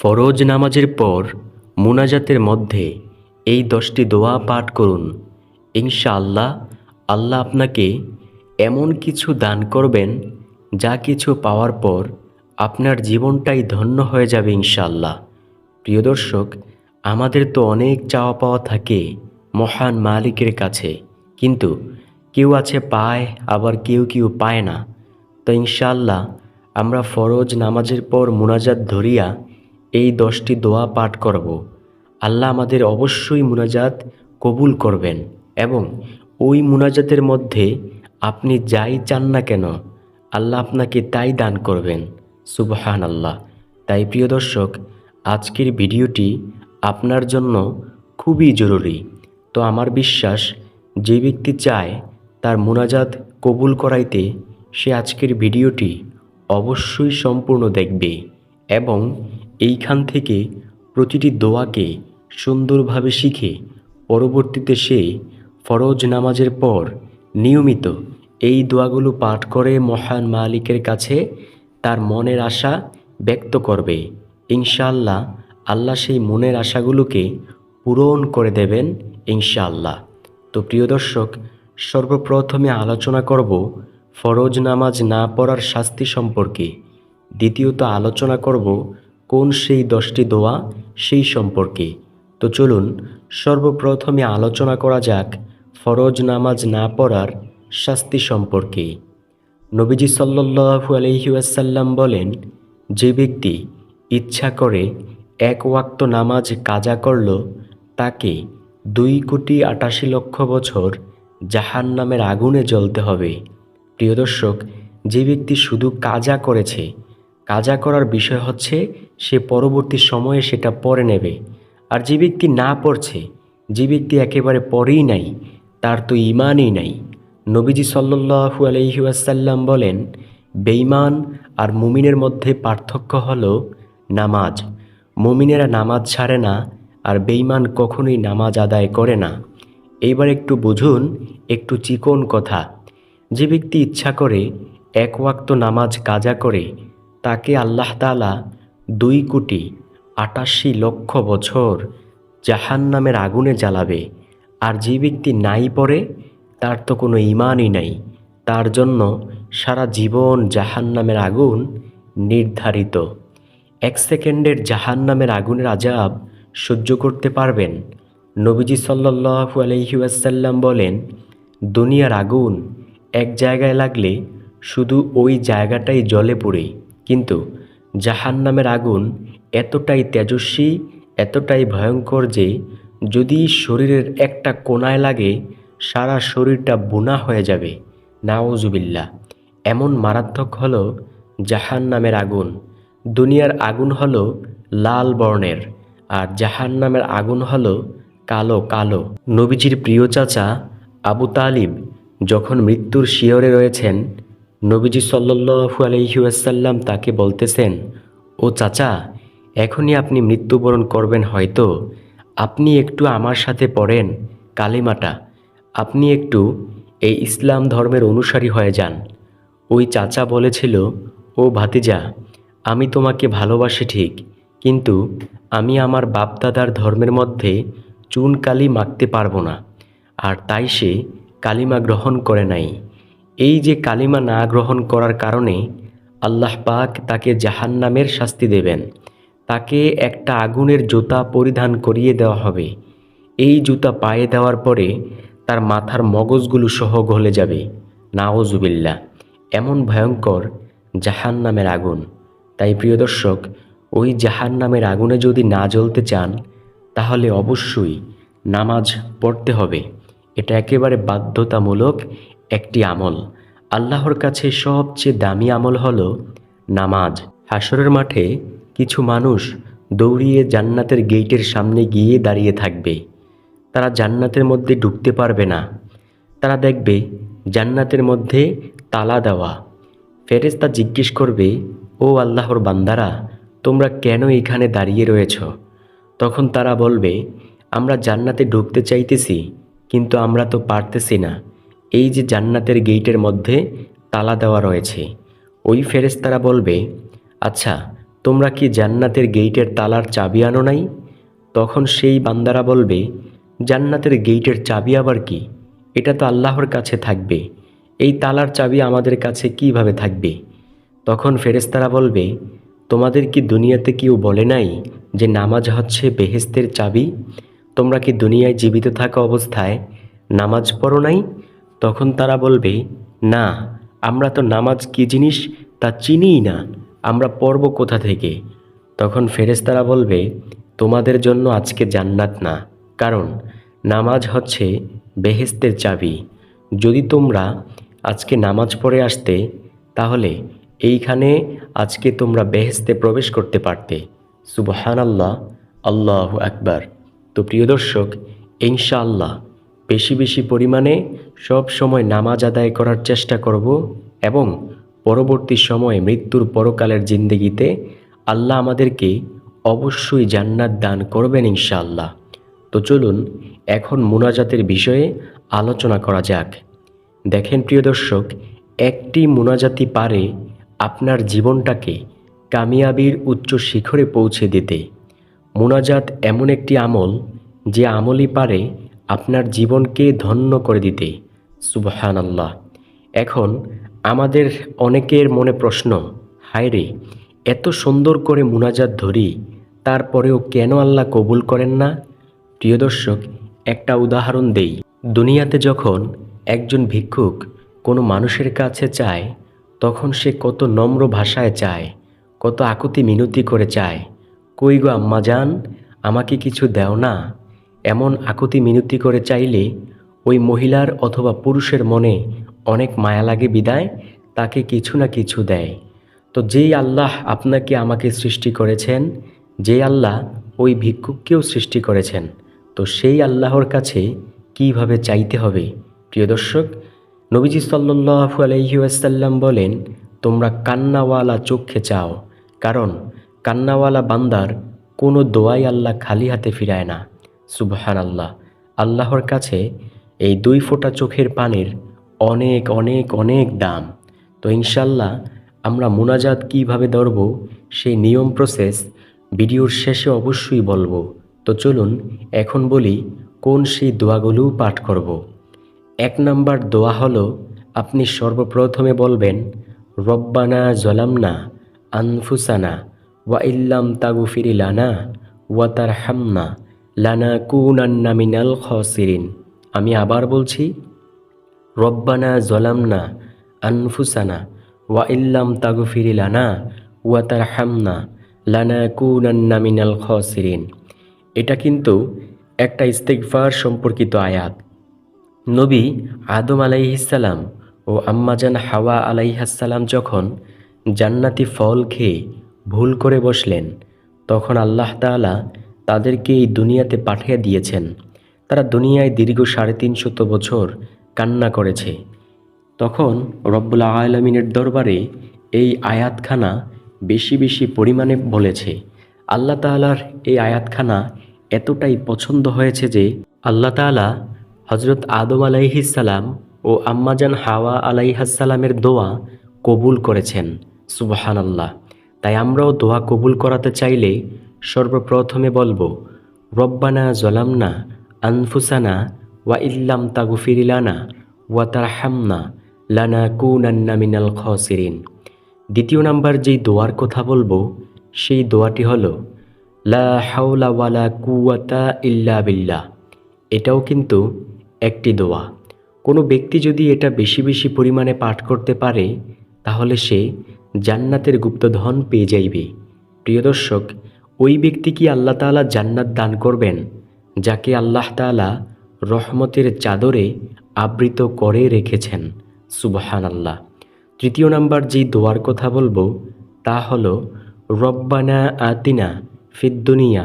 ফরজ নামাজের পর মুনাজাতের মধ্যে এই দশটি দোয়া পাঠ করুন। ইনশাআল্লাহ আল্লাহ আপনাকে এমন কিছু দান করবেন, যা কিছু পাওয়ার পর আপনার জীবনটাই ধন্য হয়ে যাবে ইনশাআল্লাহ। প্রিয় দর্শক, আমাদের তো অনেক চাওয়া পাওয়া থাকে মহান মালিকের কাছে, কিন্তু কেউ আছে পায়, আবার কেউ কেউ পায় না। তো ইনশাআল্লাহ আমরা ফরজ নামাজের পর মুনাজাত ধরিয়া এই দশটি দোয়া পাঠ করব। আল্লাহ আমাদের অবশ্যই মুনাজাত কবুল করবেন এবং ওই মুনাজাতের মধ্যে আপনি যাই চান না কেন, আল্লাহ আপনাকে তাই দান করবেন। সুবহান আল্লাহ তাই প্রিয় দর্শক, আজকের ভিডিওটি আপনার জন্য খুবই জরুরি। তো আমার বিশ্বাস, যে ব্যক্তি চায় তার মুনাজাত কবুল করাইতে, সে আজকের ভিডিওটি অবশ্যই সম্পূর্ণ দেখবে এবং এইখান থেকে প্রতিটি দোয়াকে সুন্দরভাবে শিখে পরবর্তীতে সে ফরজ নামাজের পর নিয়মিত এই দোয়াগুলো পাঠ করে মহান মালিকের কাছে তার মনের আশা ব্যক্ত করবে। ইনশাআল্লাহ আল্লাহ সেই মনের আশাগুলোকে পূরণ করে দেবেন ইনশাআল্লাহ। তো প্রিয় দর্শক, সর্বপ্রথমে আলোচনা করব ফরজ নামাজ না পড়ার শাস্তি সম্পর্কে। দ্বিতীয়ত আলোচনা করব কোন সেই দশটি দোয়া সেই সম্পর্কে। তো চলুন, সর্বপ্রথমে আলোচনা করা যাক ফরজ নামাজ না পড়ার শাস্তি সম্পর্কে। নবীজি সাল্লু আলহিউসাল্লাম বলেন, যে ব্যক্তি ইচ্ছা করে এক ওয়াক্ত নামাজ কাজা করল, তাকে দুই কোটি আটাশি লক্ষ বছর জাহান নামের আগুনে জ্বলতে হবে। প্রিয় দর্শক, যে ব্যক্তি শুধু কাজা করেছে কাজা করার বিষয় হচ্ছে, সে পরবর্তী সময়ে সেটা পরে নেবে। আর যে ব্যক্তি না পড়ছে, যে ব্যক্তি একেবারে পরেই নাই, তার তো ইমানই নাই। নবীজি সাল্লু আলহিউসাল্লাম বলেন বেইমান আর মুমিনের মধ্যে পার্থক্য হল নামাজ। মুমিনেরা নামাজ ছাড়ে না, আর বেইমান কখনোই নামাজ আদায় করে না। এইবার একটু বুঝুন, একটু চিকন কথা। যে ব্যক্তি ইচ্ছা করে, এক ওয়াক্ত নামাজ কাজা করে তাকে আল্লাহ তালা দুই কোটি আটাশি লক্ষ বছর জাহান নামের আগুনে জ্বালাবে। আর যে ব্যক্তি নাই পড়ে, তার তো কোনো ইমানই নাই। তার জন্য সারা জীবন জাহান নামের আগুন নির্ধারিত। এক সেকেন্ডের জাহান নামের আগুনের আজাব সহ্য করতে পারবেন? নবীজি সাল্লাহু আলহিউসাল্লাম বলেন, দুনিয়ার আগুন এক জায়গায় লাগলে শুধু ওই জায়গাটাই জলে পড়ে। কিন্তু জাহান নামের আগুন এতটাই তেজস্বী, এতটাই ভয়ঙ্কর যে যদি শরীরের একটা কোনায় লাগে, সারা শরীরটা বোনা হয়ে যাবে। নাওজুবিল্লা এমন মারাত্মক হল জাহান নামের আগুন। দুনিয়ার আগুন হল লাল বর্ণের আর জাহান নামের আগুন হল কালো কালো। নবীজির প্রিয় চাচা আবু তালিব যখন মৃত্যুর শিয়রে রয়েছেন নবীজি সাল্লু আলহিউসাল্লাম তাকে বলতেছেন, ও চাচা, এখনই আপনি মৃত্যুবরণ করবেন হয়তো। আপনি একটু আমার সাথে পড়েন, কালিমাটা। আপনি একটু এই ইসলাম ধর্মের অনুসারী হয়ে যান। ওই চাচা বলেছিল, ও ভাতিজা, আমি তোমাকে ভালোবাসি ঠিক, কিন্তু আমি আমার বাপদাদার ধর্মের মধ্যে চুন কালি মাখতে পারব না, আর তাই সে কালিমা গ্রহণ করে নাই। এই যে কালিমা না গ্রহণ করার কারণে আল্লাহ পাক তাকে জাহান্নামের শাস্তি দেবেন। তাকে একটা আগুনের জুতা পরিধান করিয়ে দেওয়া হবে। এই জুতা পায়ে দেওয়ার পরে তার মাথার মগজগুলো সহ গলে যাবে। নাওজুবিল্লা এমন ভয়ঙ্কর জাহান নামের আগুন। তাই প্রিয় দর্শক, ওই জাহান নামের আগুনে যদি না জ্বলতে চান, তাহলে অবশ্যই নামাজ পড়তে হবে। এটা একেবারে বাধ্যতামূলক একটি আমল। আল্লাহর কাছে সবচেয়ে দামি আমল হল নামাজ। হাসরের মাঠে কিছু মানুষ দৌড়িয়ে জান্নাতের গেটের সামনে গিয়ে দাঁড়িয়ে থাকবে। তারা জান্নাতের মধ্যে ঢুকতে পারবে না। তারা দেখবে জান্নাতের মধ্যে তালা দেওয়া। ফেরেশতা জিজ্ঞেস করবে, ও আল্লাহর বান্দারা, তোমরা কেন এখানে দাঁড়িয়ে রয়েছ? তখন তারা বলবে, আমরা জান্নাতে ঢুকতে চাইতেছি, কিন্তু আমরা তো পারতেছি না। এই যে জান্নাতের গেইটের মধ্যে তালা দেওয়া রয়েছে, ওই ফেরেস্তারা বলবে আচ্ছা তোমরা কি জান্নাতের গেইটের তালার চাবি আনো নাই? তখন সেই বান্দারা বলবে, জান্নাতের গেইটের চাবি আবার কি? এটা তো আল্লাহর কাছে থাকবে। এই তালার চাবি আমাদের কাছে কীভাবে থাকবে? তখন ফেরেস্তারা বলবে, তোমাদের কি দুনিয়াতে কেউ বলে নাই যে নামাজ হচ্ছে বেহেস্তের চাবি? তোমরা কি দুনিয়ায় জীবিত থাকা অবস্থায় নামাজ পড়ো নাই? তখন তারা বলবে, না, আমরা তো নামাজ কি জিনিস তা চিনিই না, আমরা পড়ব কোথা থেকে? তখন ফেরেস্তারা বলবে, তোমাদের জন্য আজকে জান্নাত না, কারণ নামাজ হচ্ছে বেহেস্তের চাবি। যদি তোমরা আজকে নামাজ পড়ে আসতে, তাহলে এইখানে আজকে তোমরা বেহেস্তে প্রবেশ করতে পারতে। সুবহান আল্লাহ আল্লাহ আকবার। তো প্রিয় দর্শক, ইনশাআল্লাহ বেশি বেশি পরিমাণে সব সময় নামাজ আদায় করার চেষ্টা করব এবং পরবর্তী সময়ে মৃত্যুর পরকালের জিন্দগিতে আল্লাহ আমাদেরকে অবশ্যই জান্নাত দান করবেন ইনশাআল্লাহ। তো চলুন এখন মোনাজাতের বিষয়ে আলোচনা করা যাক। দেখেন প্রিয় দর্শক, একটি মুনাজাতি পারে আপনার জীবনটাকে কামিয়াবির উচ্চ শিখরে পৌঁছে দিতে। মোনাজাত এমন একটি আমল যে আমলই পারে আপনার জীবনকে ধন্য করে দিতে। সুবহান আল্লাহ এখন আমাদের অনেকের মনে প্রশ্ন, হায় রে, এত সুন্দর করে মুনাজাত ধরি, তারপরেও কেন আল্লাহ কবুল করেন না? প্রিয় দর্শক, একটা উদাহরণ দেই। দুনিয়াতে যখন একজন ভিক্ষুক কোনো মানুষের কাছে চায়, তখন সে কত নম্র ভাষায় চায়, কত আকুতি মিনতি করে চায়, কই গো আম্মা যান আমাকে কিছু দেও না? এমন আকুতি মিনতি করে চাইলে ওই মহিলার অথবা পুরুষের মনে অনেক মায়া লাগে বিদায়, তাকে কিছু না কিছু দেয়। তো যেই আল্লাহ আপনাকে আমাকে সৃষ্টি করেছেন, যে আল্লাহ ওই ভিক্ষুককেও সৃষ্টি করেছেন, তো সেই আল্লাহর কাছে কীভাবে চাইতে হবে? প্রিয় দর্শক, নবীজি সাল্লু আলহিউসাল্লাম বলেন, তোমরা কান্নাওয়ালা চোখে চাও, কারণ কান্নাওয়ালা বান্দার কোনো দোয়াই আল্লাহ খালি হাতে ফিরায় না। সুবহান আল্লাহ আল্লাহর কাছে এই দুই ফোঁটা চোখের পানির অনেক অনেক অনেক দাম। তো ইনশাল্লাহ আমরা মোনাজাত কীভাবে ধরব, সেই নিয়ম প্রসেস ভিডিওর শেষে অবশ্যই বলব। তো চলুন এখন বলি কোন সেই দোয়াগুলো পাঠ করব। এক নাম্বার দোয়া হলো, আপনি সর্বপ্রথমে বলবেন, রব্বানা জলামনা আনফুসানা ওয়া ইল্লাম তাগুফিরি লানা ওয়া তার হামনা লানা কুনান্না মিনাল খসিরিন। আমি আবার বলছি, রব্বানা জলামনা আনফুসানা ওয়া ইল্লাম তাগুফিরি লানা ওয়া তার হামনা লানা কুনান্না মিনাল খসিরিন। এটা কিন্তু একটা ইস্তেকফার সম্পর্কিত আয়াত। নবী আদম আলাইহিসাল্লাম ও আম্মাজান হাওয়া আলাইহাসাল্লাম যখন জান্নাতি ফল খেয়ে ভুল করে বসলেন, তখন আল্লাহ তাআলা তাদেরকে এই দুনিয়াতে পাঠিয়ে দিয়েছেন। তারা দুনিয়ায় দীর্ঘ সাড়ে তিনশত বছর কান্না করেছে। তখন রব্বুল আলমিনের দরবারে এই আয়াতখানা বেশি বেশি পরিমাণে বলেছে। আল্লাহ তাআলার এই আয়াতখানা এতটাই পছন্দ হয়েছে যে আল্লাহ তাআলা হজরত আদম আলাইহিসাল্লাম ও আম্মাজান হাওয়া আলাইহাসাল্লামের দোয়া কবুল করেছেন। সুবহান আল্লাহ তাই আমরাও দোয়া কবুল করাতে চাইলে সর্বপ্রথমে বলব, রব্বানা জলামনা আনফুসানা ওয়া ইল্লাম তাগুফিরিলানা ওয়া তার হামনা লানা কুনান্না মিনাল খসিরিন। দ্বিতীয় নাম্বার যেই দোয়ার কথা বলব, সেই দোয়াটি হল, লা হাওলা ওয়ালা কুয়াতা ইল্লা বিল্লাহ। এটাও কিন্তু একটি দোয়া। কোনো ব্যক্তি যদি এটা বেশি বেশি পরিমাণে পাঠ করতে পারে, তাহলে সে জান্নাতের গুপ্তধন পেয়ে যাইবে। প্রিয় দর্শক ওই ব্যক্তি কি আল্লাহ তাআলা জান্নাত দান করবেন, যাকে আল্লাহ তাআলা রহমতের চাদরে আবৃত করে রেখেছেন? সুবহান আল্লাহ তৃতীয় নাম্বার যে দোয়ার কথা বলব, তা হল, রব্বানা আতিনা ফিদ্দুনিয়া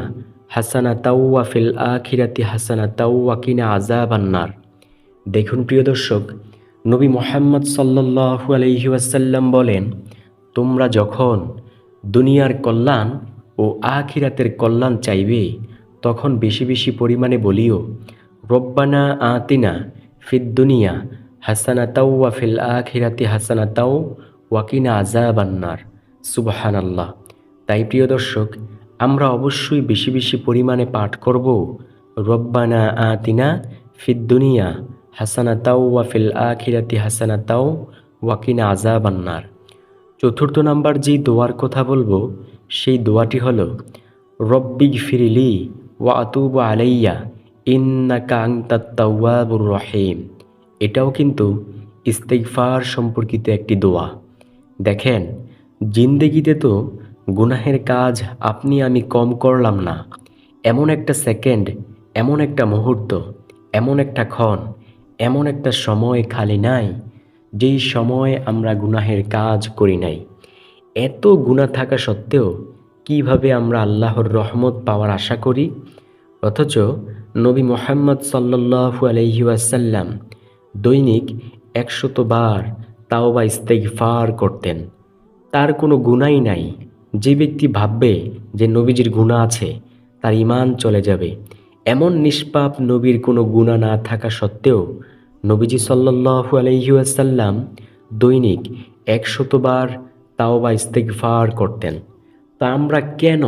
হাসানা তাওয়া ফিল আখিরাতি হাসানা তাওয়া কিনা আজাবান্নার দেখুন প্রিয় দর্শক, নবী মোহাম্মদ সাল্লাহু আলহি ওয়াসাল্লাম বলেন, তোমরা যখন দুনিয়ার কল্যাণ ও আখিরাতের কল্যাণ চাইবে, তখন বেশি বেশি পরিমাণে বলিও, রব্বানা আতিনা ফিদ্দুনিয়া হাসানা তাওয়া ফিল আখিরাতি হাসানা তাও ওয়াকিনা আজাবান্নার সুবহান আল্লাহ তাই প্রিয় দর্শক, আমরা অবশ্যই বেশি বেশি পরিমাণে পাঠ করব, রব্বানা আতিনা ফিদ দুনিয়া হাসানা তাও ওয়া ফিল আখিরাতি হাসানা তাও ওয়াকিনা আজাবান্নার চতুর্থ নাম্বার যেই দোয়ার কথা বলব, সেই দোয়াটি হলো রব্বিগ ফিরিলি ওয়া আতুব আলাইয়া, ইন্নাকা আংতাত তাওয়াবুর রহিম। এটাও কিন্তু ইস্তেগফার সম্পর্কিত একটি দোয়া। দেখেন, জিন্দেগিতে তো গুনাহের কাজ আপনি আমি কম করলাম না। এমন একটা সেকেন্ড, এমন একটা মুহূর্ত, এমন একটা ক্ষণ, এমন একটা সময় খালি নাই। যেই সময় আমরা গুনাহের কাজ করি নাই, এত গুণা থাকা সত্ত্বেও কীভাবে আমরা আল্লাহর রহমত পাওয়ার আশা করি? অথচ নবী মোহাম্মদ সাল্লাল্লাহু আলাইহি ওয়াসাল্লাম দৈনিক একশত বার তাও বা ইস্তেগফার করতেন। তার কোনো গুণাই নাই। যে ব্যক্তি ভাববে যে নবীজির গুণা আছে, তার ইমান চলে যাবে। এমন নিষ্পাপ নবীর কোনো গুণা না থাকা সত্ত্বেও নবীজি সাল্লাল্লাহু আলাইহি ওয়াসাল্লাম দৈনিক একশতবার তাওবা ইস্তেগফার করতেন। তা আমরা কেন?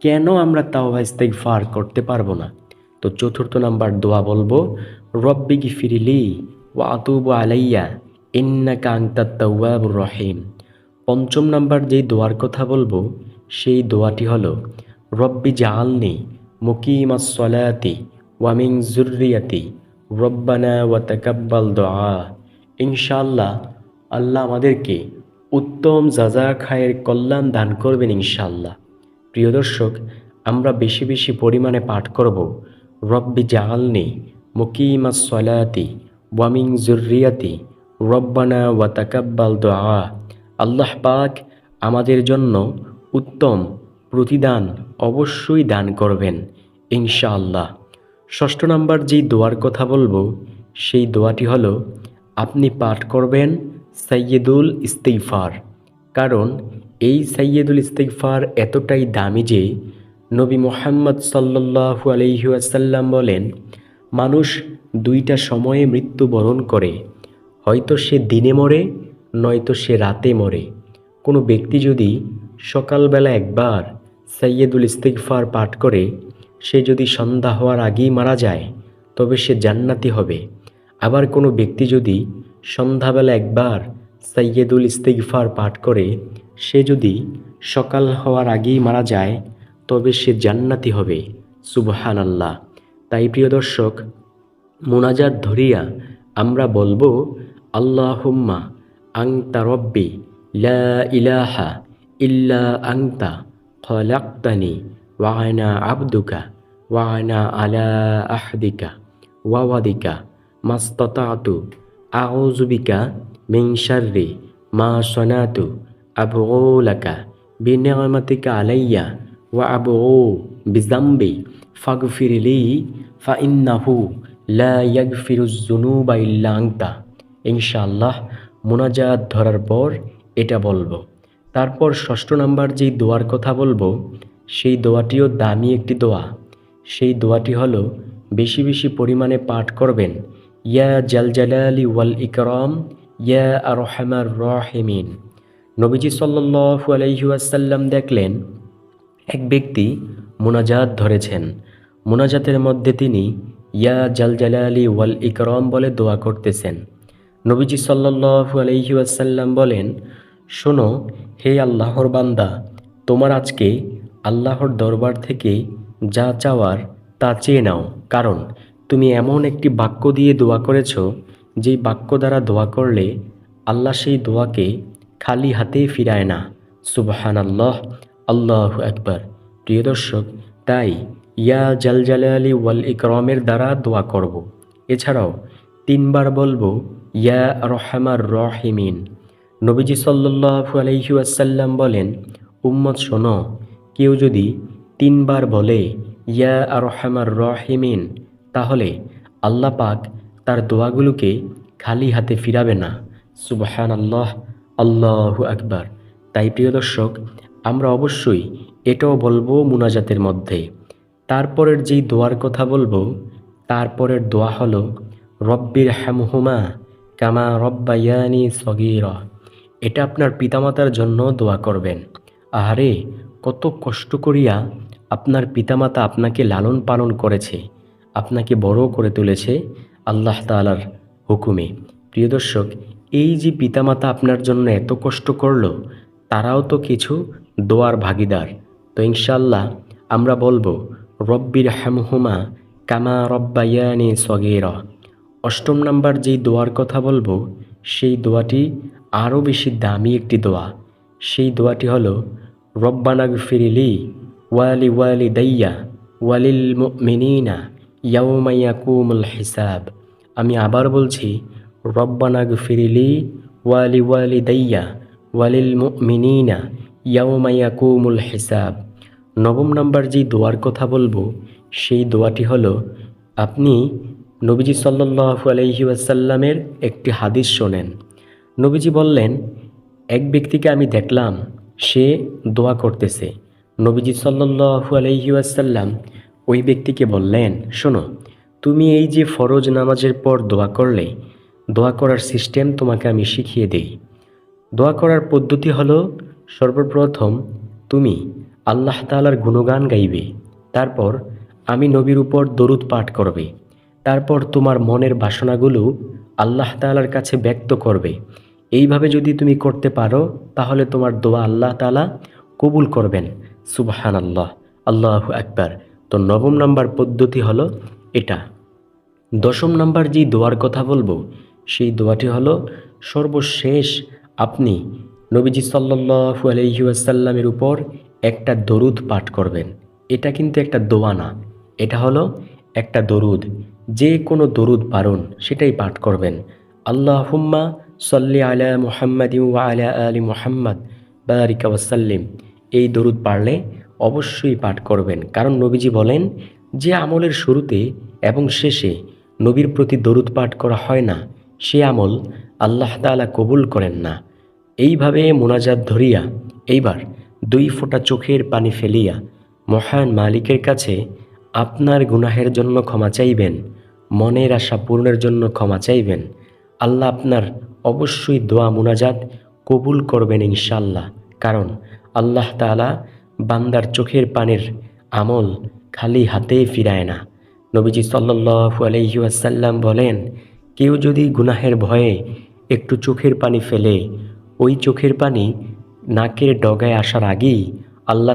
কেন আমরা তাওবা ইস্তেগফার করতে পারব না? তো চতুর্থ নাম্বার দোয়া বলব, রব্বি গিফিরিলি ওয়া আতুবু আলাইয়া, ইন্নাকা আংতাত রহিম। পঞ্চম নাম্বার যেই দোয়ার কথা বলব, সেই দোয়াটি হলো, রব্বি জাআলনি মুকিমাস সলাতি ওয়ামিং জুররিয়াতি রব্বানা ওয়া তাকাব্বাল দোয়া। ইনশাআল্লাহ আল্লাহ আমাদেরকে উত্তম যাজা খায়ের কল্যাণ দান করবেন ইনশাআল্লাহ। প্রিয় দর্শক, আমরা বেশি বেশি পরিমাণে পাঠ করব, রব্বি জাআলনি মুকিমাস সলাতি ওয়ামিং জুররিয়াতি রব্বানা ওয়া তাকাব্বাল দোয়া। আল্লাহ পাক আমাদের জন্য উত্তম প্রতিদান অবশ্যই দান করবেন ইনশাআল্লাহ। ষষ্ঠ নাম্বার যেই দোয়ার কথা বলব, সেই দোয়াটি হলো, আপনি পাঠ করবেন সাইয়েদুল ইস্তেগফার। কারণ এই সাইয়েদুল ইস্তেগফার এতটাই দামি যে নবী মোহাম্মদ সাল্লাল্লাহু আলাইহি ওয়াসাল্লাম বলেন, মানুষ দুইটা সময়ে মৃত্যুবরণ করে। হয়তো সে দিনে মরে, নয়তো সে রাতে মরে। কোনো ব্যক্তি যদি সকালবেলা একবার সৈয়দুল ইস্তিগফার পাঠ করে সে যদি সন্ধ্যা হওয়ার আগেই মারা যায়, তবে সে জান্নাতি হবে। আবার কোনো ব্যক্তি যদি সন্ধ্যাবেলা একবার সৈয়দুল ইস্তিগফার পাঠ করে, সে যদি সকাল হওয়ার আগেই মারা যায়, তবে সে জান্নাতি হবে। সুবহান আল্লাহ তাই প্রিয় দর্শক, মোনাজাত ধরিয়া আমরা বলব, আল্লাহুম্মা আংতা রব্বি লা ইলাহা ইল্লা আংতা খলাক্তানি। ওয়ানা আবদুকা ওয়ানা আলা আহদিকা ওয়াওয়াদিকা মাস্ততাতু আউজুবিকা মিন শাররি মা সনাতু আবগুলাকা বিনিয়ামাতিকা আলাইয়া ওয়া আবু বিজাম্বি ফাগফিরলি ফাইন্নাহু লা ইয়াগফিরুজ জুনুবা ইল্লা আংতা ইনশাআল্লাহ, মোনাজাত ধরার পর এটা বলব। তারপর ষষ্ঠ নাম্বার যেই দোয়ার কথা বলব সেই দোয়াটিও দামি একটি দোয়া। সেই দোয়াটি হলো, বেশি বেশি পরিমাণে পাঠ করবেন, ইয়া জাল জালজালালি ওয়াল ইকরম, ইয়া আর রহমার রহিমিন। নবীজি সাল্লু আলহিউসাল্লাম দেখলেন, এক ব্যক্তি মোনাজাত ধরেছেন। মোনাজাতের মধ্যে তিনি, ইয়া জাল জালজালালি ওয়াল ইকরম বলে দোয়া করতেছেন। নবীজি সাল্লু আলহি আসাল্লাম বলেন, শোনো, হে আল্লাহর বান্দা, তোমার আজকে আল্লাহর দরবার থেকে যা চাওয়ার তা চেয়ে নাও। কারণ তুমি এমন একটি বাক্য দিয়ে দোয়া করেছ, যেই বাক্য দ্বারা দোয়া করলে আল্লাহ সেই দোয়াকে খালি হাতে ফিরায় না। সুবহান আল্লাহ আল্লাহ একবার প্রিয় দর্শক, তাই ইয়া জালজালালি ওয়াল ইকরমের দ্বারা দোয়া করব। এছাড়াও তিনবার বলব, ইয়া রহমার রহিমিন। নবীজি সাল্লু আলহি আসাল্লাম বলেন, উম্মত শোনো কেউ যদি তিনবার বলে, ইয়া আর রহমার রহিমিন, তাহলে আল্লাহ পাক তার দোয়াগুলোকে খালি হাতে ফিরাবে না। সুবাহান আল্লাহ আল্লাহ আকবার। তাই প্রিয় দর্শক, আমরা অবশ্যই এটাও বলব মুনাজাতের মধ্যে। তারপরের যেই দোয়ার কথা বলব, তারপরের দোয়া হলো রব্বির হ্যামহুমা কামা রব্বায়ানি সগির। এটা আপনার পিতামাতার জন্য দোয়া করবেন। আহারে, কত কষ্ট করিয়া আপনার পিতামাতা আপনাকে লালন পালন করেছে, আপনাকে বড় করে তুলেছে আল্লাহ তাআলার হুকুমে। প্রিয় দর্শক, এই যে পিতামাতা আপনার জন্য এত কষ্ট করল, তারাও তো কিছু দোয়ার ভাগিদার। তো ইনশাল্লাহ আমরা বলব, রব্বির হামহুমা কামা রব্বায়ানি সগের। অষ্টম নাম্বার যেই দোয়ার কথা বলব, সেই দোয়াটি আরও বেশি দামি একটি দোয়া। সেই দোয়াটি হলো রব্বানাগ ফিরিলি ওয়ালি ওয়ালি দাইয়া ওয়ালিল মিনিনা ইয়াউমাইয়াকুমুল হিসাব। আমি আবার বলছি রব্বানাগ ফিরিলি ওয়ালি ওয়ালি দাইয়া ওয়ালিল মিনিনা ইয়াউমাইয়াকুমুল হিসাব। নবম নাম্বার যে দোয়ার কথা বলব, সেই দোয়াটি হলো, আপনি নবীজি সাল্লাল্লাহু আলাইহি ওয়াসাল্লামের একটি হাদিস শোনেন। নবীজি বললেন, এক ব্যক্তিকে আমি দেখলাম সে দোয়া করতেছে। নবীজি সাল্লাল্লাহু আলাইহি ওয়াসাল্লাম ওই ব্যক্তিকে বললেন, শোনো, তুমি এই যে ফরজ নামাজের পর দোয়া করলে, দোয়া করার সিস্টেম তোমাকে আমি শিখিয়ে দেই। দোয়া করার পদ্ধতি হলো, সর্বপ্রথম তুমি আল্লাহ তাআলার গুণগান গাইবে, তারপর আমি নবীর উপর দরুদ পাঠ করবে, তারপর তোমার মনের বাসনাগুলো আল্লাহ তাআলার কাছে ব্যক্ত করবে এইভাবে যদি তুমি করতে পারো, তাহলে তোমার দোয়া আল্লাহ তালা কবুল করবেন। সুবহান আল্লাহ আল্লাহ আকবার। তো নবম নাম্বার পদ্ধতি হলো এটা। দশম নাম্বার যেই দোয়ার কথা বলব, সেই দোয়াটি হলো, সর্বশেষ আপনি নবীজি সাল্লাল্লাহু আলাইহি ওয়াসাল্লামের উপর একটা দরুদ পাঠ করবেন। এটা কিন্তু একটা দোয়া না। এটা হলো একটা দরুদ। যে কোনো দরুদ পারুন, সেটাই পাঠ করবেন। আল্লাহ হুম্মা সল্লি আলা মুহাম্মদ ওয়া আলা আলি মুহাম্মদ। বারিকা ওয়াসাল্লিম এই দরুদ পারলে অবশ্যই পাঠ করবেন। কারণ নবীজি বলেন যে আমলের শুরুতে এবং শেষে নবীর প্রতি দরুদ পাঠ করা হয় না, সে আমল আল্লাহ তাআলা কবুল করেন না। এইভাবে মোনাজাত ধরিয়া এইবার দুই ফোঁটা চোখের পানি ফেলিয়া মহান মালিকের কাছে আপনার গুনাহের জন্য ক্ষমা চাইবেন, মনের আশা পূর্ণের জন্য ক্ষমা চাইবেন। আল্লাহ আপনার অবশ্যই দোয়া মোনাজাত কবুল করবেন ইনশাল্লাহ কারণ আল্লাহ তাআলা বান্দার চোখের পানের আমল খালি হাতে ফিরায় না। নবীজি সাল্লাল্লাহু আলাইহি ওয়াসাল্লাম বলেন, কেউ যদি গুনাহের ভয়ে একটু চোখের পানি ফেলে, ওই চোখের পানি নাকের ডগায় আসার আগেই আল্লাহ